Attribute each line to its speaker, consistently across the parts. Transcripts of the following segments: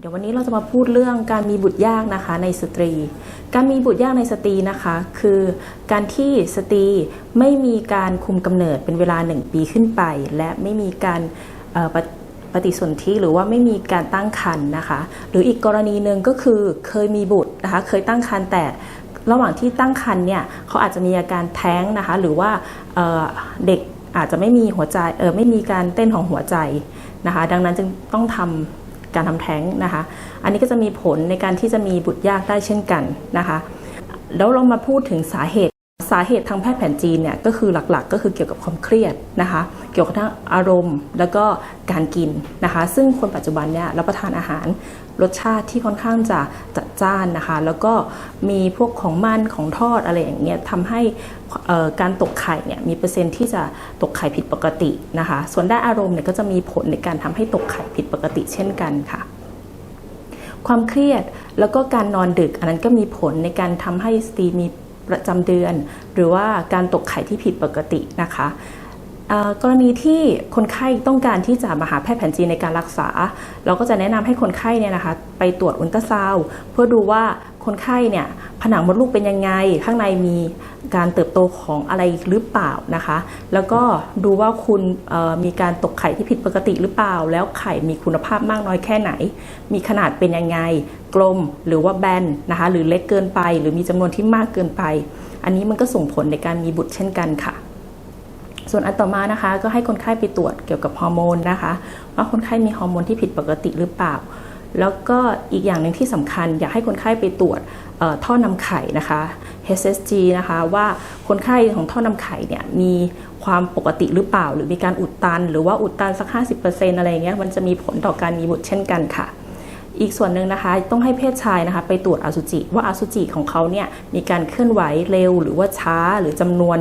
Speaker 1: เดี๋ยววันนี้เราจะมาพูดเรื่องการมีบุตรยากนะคะในสตรี การมีบุตรยากในสตรีนะคะ คือการที่สตรีไม่มีการคุมกำเนิดเป็นเวลา 1 ปีขึ้นไป และไม่มีการปฏิปฏิสนธิหรือว่าไม่มีการตั้งครรภ์นะคะ หรืออีกกรณีหนึ่งก็คือเคยมีบุตรนะคะเคยตั้งครรภ์แต่ระหว่างที่ตั้งครรภ์เนี่ยเขาอาจจะมีอาการแท้งนะคะ หรือว่าเเด็กอาจจะไม่มีหัวใจเออไม่มีการเต้นของหัวใจนะคะ ดังนั้นจึงต้องทำ การทำแท้งนะคะ อันนี้ก็จะมีผลในการที่จะมีบุตรยากได้เช่นกันนะคะ แล้วเรามาพูดถึงสาเหตุ สาเหตุทางแพทย์แผนจีนเนี่ยก็คือหลักๆ ก็คือเกี่ยวกับความเครียดนะคะ เกี่ยวกับทั้งอารมณ์แล้วก็การกินนะคะ ซึ่งคนปัจจุบันเนี่ยรับประทานอาหารรสชาติที่ค่อนข้างจะจัดจ้านนะคะ แล้วก็มีพวกของมันของทอดอะไรอย่างเงี้ยทำให้การตกไข่เนี่ยมีเปอร์เซ็นต์ที่จะตกไข่ผิดปกตินะคะ ส่วนด้านอารมณ์เนี่ยก็จะมีผลในการทำให้ตกไข่ผิดปกติเช่นกันค่ะความเครียดแล้วก็การนอนดึก อันนั้นก็มีผลในการทำให้สตรีมี ประจำเดือน หรือว่าการตกไข่ที่ผิดปกตินะคะกรณีที่คนไข้ต้องการที่จะมาหาแพทย์แผนจีนในการรักษา เราก็จะแนะนำให้คนไข้เนี่ยนะคะไปตรวจอุลตราซาวเพื่อดูว่าคนไข้เนี่ยผนังมดลูกเป็นยังไง ข้างในมีการเติบโตของอะไรหรือเปล่านะคะ แล้วก็ดูว่าคุณมีการตกไข่ที่ผิดปกติหรือเปล่า แล้วไข่มีคุณภาพมากน้อยแค่ไหน มีขนาดเป็นยังไง กลมหรือว่าแบนนะคะ หรือเล็กเกินไป หรือมีจำนวนที่มากเกินไป อันนี้มันก็ส่งผลในการมีบุตรเช่นกันค่ะ ส่วนอันต่อมานะคะ ก็ให้คนไข้ไปตรวจเกี่ยวกับฮอร์โมนนะคะ ว่าคนไข้มีฮอร์โมนที่ผิดปกติหรือเปล่า แล้วก็อีกอย่างหนึ่งที่สำคัญ อยากให้คนไข้ไปตรวจท่อนำไข่นะคะ HSG นะคะ ว่าคนไข้ของท่อนำไข่เนี่ยมีความปกติหรือเปล่า หรือมีการอุดตัน หรือว่าอุดตันสัก 50%อะไรอย่างเงี้ยมันจะมีผลต่อการมีบุตรเช่นกันค่ะ อีกส่วนหนึ่งนะคะต้องให้เพศชายนะคะ ไปตรวจอสุจิว่าอสุจิของเขาเนี่ยมีการเคลื่อนไหวเร็ว หรือว่าช้าหรือจำนวน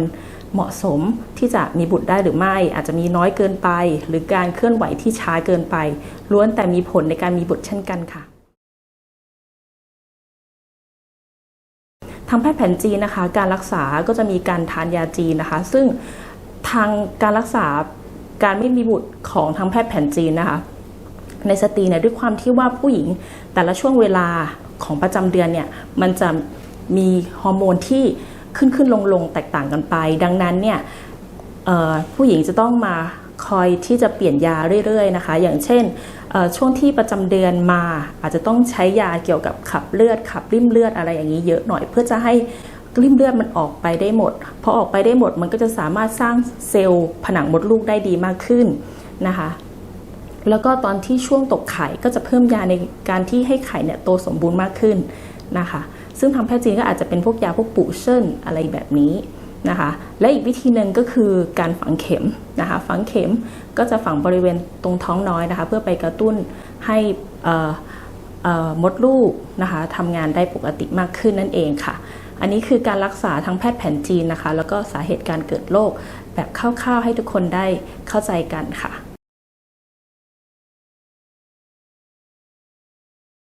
Speaker 1: เหมาะสมที่จะมีบุตรได้หรือไม่ อาจจะมีน้อยเกินไป หรือการเคลื่อนไหวที่ช้าเกินไป ล้วนแต่มีผลในการมีบุตรเช่นกันค่ะทางแพทย์แผนจีนนะคะ การรักษาก็จะมีการทานยาจีนนะคะ ซึ่งทางการรักษาการไม่มีบุตรของทางแพทย์แผนจีนนะคะ ในสตรีเนี่ยด้วยความที่ว่าผู้หญิงแต่ละช่วงเวลาของประจำเดือนเนี่ยมันจะมีฮอร์โมนที่ขึ้นขึ้นลงลงแตกต่างกันไป ดังนั้นเนี่ยผู้หญิงจะต้องมาคอยที่จะเปลี่ยนยาเรื่อยๆนะคะ อย่างเช่นช่วงที่ประจำเดือนมา อาจจะต้องใช้ยาเกี่ยวกับขับเลือดขับริ่มเลือดอะไรอย่างนี้เยอะหน่อย เพื่อจะให้ริ่มเลือดมันออกไปได้หมดพอออกไปได้หมดมันก็จะสามารถสร้างเซลล์ผนังมดลูกได้ดีมากขึ้นนะคะ แล้วก็ตอนที่ช่วงตกไข่ก็จะเพิ่มยาในการที่ให้ไข่เนี่ยโตสมบูรณ์มากขึ้นนะคะ ซึ่งทางแพทย์จีนก็อาจจะเป็นพวกยาพวกปูเชิ่นอะไรแบบนี้นะคะ และอีกวิธีหนึ่งก็คือการฝังเข็มนะคะ ฝังเข็มก็จะฝังบริเวณตรงท้องน้อยนะคะ เพื่อไปกระตุ้นให้มดลูกนะคะทำงานได้ปกติมากขึ้นนั่นเองค่ะ อันนี้คือการรักษาทางแพทย์แผนจีนนะคะ แล้วก็สาเหตุการเกิดโรคแบบคร่าวๆให้ทุกคนได้เข้าใจกันค่ะ